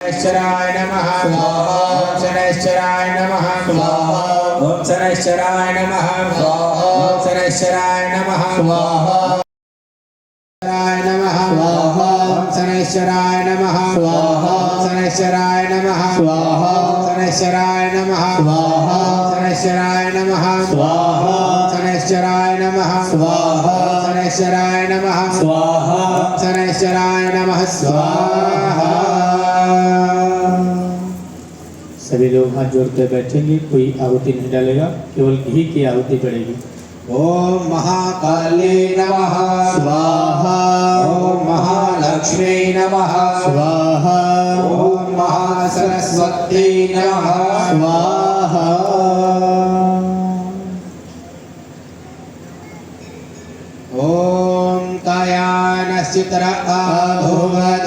शनैश्चराय नमः ॐ शनैश्चराय नमः ॐ शनैश्चराय नमः ॐ शनैश्चराय नमः शनैश्चराय नमः ॐ शनैश्चराय नमः ॐ शनैश्चराय नमः ॐ शनैश्चराय नमः ॐ शनैश्चराय नमः ॐ शनैश्चराय नमः ॐ शनैश्चराय नमः ॐ शनैश्चराय नमः स्वाहा सभी लोग हाथ जोड़ कर बैठेंगे कोई आहुति नहीं डालेगा केवल घी की आहुति पड़ेगी ॐ महाकाले नमः स्वाहा ॐ महालक्ष्मी नमः स्वाहा ॐ महासरस्वती नमः स्वाहा ॐ कायानश्चित्र आभुवदोदिशला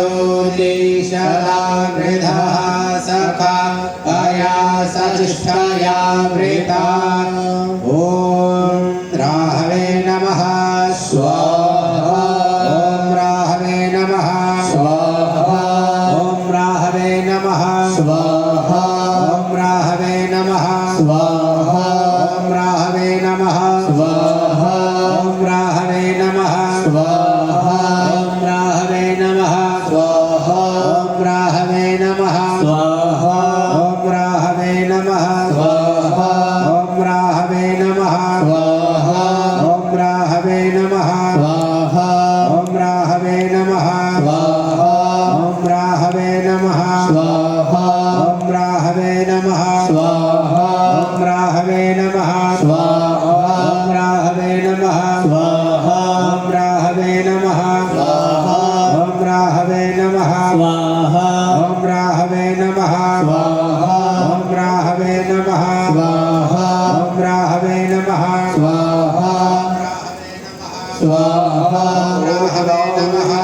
मृधः सखा काया सचिष्ठया वृता ॐ राहवे नमः स्वाहा ॐ राहवे नमः स्वाहा ॐ राहवे नमः स्वाहा राहवे नमः स्वाहा ॐ राहवे नमः ورحمة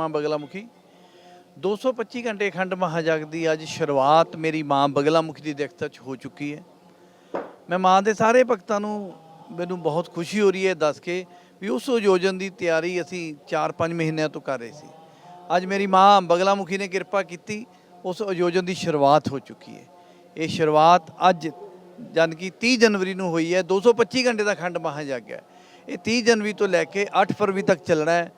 ਮਾਂ ਬਗਲਾਮੁਖੀ। 225 ਘੰਟੇ ਅਖੰਡ ਮਹਾਜਗ ਦੀ ਅੱਜ ਸ਼ੁਰੂਆਤ ਮੇਰੀ ਮਾਂ ਬਗਲਾਮੁਖੀ ਦੀ ਦਿੱਖਤ ਚ ਹੋ ਚੁੱਕੀ ਹੈ। ਮੈਂ ਮਾਂ ਦੇ ਸਾਰੇ ਭਗਤਾਂ ਨੂੰ ਮੈਨੂੰ ਬਹੁਤ ਖੁਸ਼ੀ ਹੋ ਰਹੀ ਹੈ, ਦੱਸ ਕੇ ਵੀ ਉਸ ਆਯੋਜਨ ਦੀ ਤਿਆਰੀ ਅਸੀਂ 4-5 ਮਹੀਨਿਆਂ ਤੋਂ ਕਰ ਰਹੇ ਸੀ। ਅੱਜ ਮੇਰੀ ਮਾਂ ਬਗਲਾਮੁਖੀ ਨੇ ਕਿਰਪਾ ਕੀਤੀ, ਉਸ ਆਯੋਜਨ ਦੀ ਸ਼ੁਰੂਆਤ ਹੋ ਚੁੱਕੀ ਹੈ। ਇਹ ਸ਼ੁਰੂਆਤ ਅੱਜ ਜਨ ਕਿ 30 ਜਨਵਰੀ ਨੂੰ ਹੋਈ ਹੈ 225 ਘੰਟੇ ਦਾ ਅਖੰਡ ਮਹਾਜਗ ਹੈ। ਇਹ 30 ਜਨਵਰੀ ਤੋਂ ਲੈ ਕੇ 8 ਫਰਵਰੀ ਤੱਕ ਚੱਲਣਾ ਹੈ।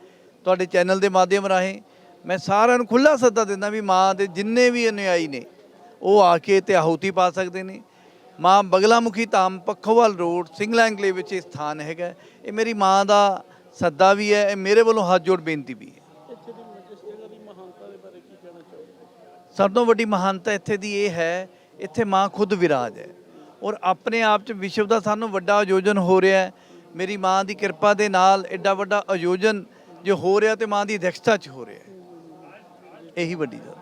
ਤੁਹਾਡੇ ਚੈਨਲ ਦੇ ਮਾਧਿਅਮ ਰਾਹੀਂ ਮੈਂ ਸਾਰਿਆਂ ਨੂੰ ਖੁੱਲਾ ਸੱਦਾ ਦਿੰਦਾ ਵੀ ਮਾਂ ਦੇ ਜਿੰਨੇ ਵੀ ਅਨੁਯਾਈ ਨੇ, ਉਹ ਆ ਕੇ ਤੇ ਆਹੂਤੀ ਪਾ ਸਕਦੇ ਨੇ। ਮਾਂ ਬਗਲਾਮੁਖੀ ਧਾਮ ਪੱਖੋਵਾਲ ਰੋਡ, ਸਿੰਗਲਾ ਐਨਕਲੇਵ ਵਿੱਚ ਇਹ ਸਥਾਨ ਹੈਗਾ। ਇਹ ਮੇਰੀ ਮਾਂ ਦਾ ਸੱਦਾ ਵੀ ਹੈ, ਇਹ ਮੇਰੇ ਵੱਲੋਂ ਹੱਥ ਜੋੜ ਬੇਨਤੀ ਵੀ ਹੈ। ਸਭ ਤੋਂ ਵੱਡੀ ਮਹਾਨਤਾ ਇੱਥੇ ਦੀ ਇਹ ਹੈ, ਇੱਥੇ ਮਾਂ ਖੁਦ ਵਿਰਾਜ ਹੈ। ਔਰ ਆਪਣੇ ਆਪ 'ਚ ਵਿਸ਼ਵ ਦਾ ਸਾਨੂੰ ਵੱਡਾ ਆਯੋਜਨ ਹੋ ਰਿਹਾ ਹੈ। ਮੇਰੀ ਮਾਂ ਦੀ ਕਿਰਪਾ ਦੇ ਨਾਲ ਐਡਾ ਵੱਡਾ ਆਯੋਜਨ ਜੋ ਹੋ ਰਿਹਾ ਤੇ ਮਾਂ ਦੀ ਅਧਿਕਸ਼ਤਾ 'ਚ ਹੋ ਰਿਹਾ ਹੈ। ਇਹੀ ਵੱਡੀ ਗੱਲ।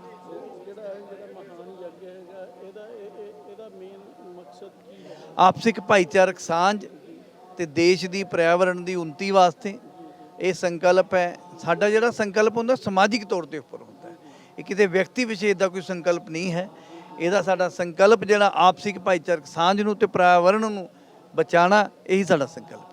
ਆਪਸਿਕ ਭਾਈਚਾਰਕ ਸਾਂਝ ਤੇ ਦੇਸ਼ ਦੀ ਪਰਿਆਵਰਣ ਦੀ ਉન્નਤੀ ਵਾਸਤੇ ਇਹ ਸੰਕਲਪ ਹੈ। ਸਾਡਾ ਜਿਹੜਾ ਸੰਕਲਪ ਹੁੰਦਾ ਸਮਾਜਿਕ ਤੌਰ ਤੇ ਉੱਪਰ ਹੁੰਦਾ ਹੈ। ਇਹ ਕਿਤੇ ਵਿਅਕਤੀ ਵਿਸ਼ੇਸ਼ ਦਾ ਕੋਈ ਸੰਕਲਪ ਨਹੀਂ ਹੈ। ਇਹਦਾ ਸਾਡਾ ਸੰਕਲਪ ਜਿਹੜਾ ਆਪਸਿਕ ਭਾਈਚਾਰਕ ਸਾਂਝ ਨੂੰ ਤੇ ਪਰਿਆਵਰਣ ਨੂੰ ਬਚਾਉਣਾ, ਇਹੀ ਸਾਡਾ ਸੰਕਲਪ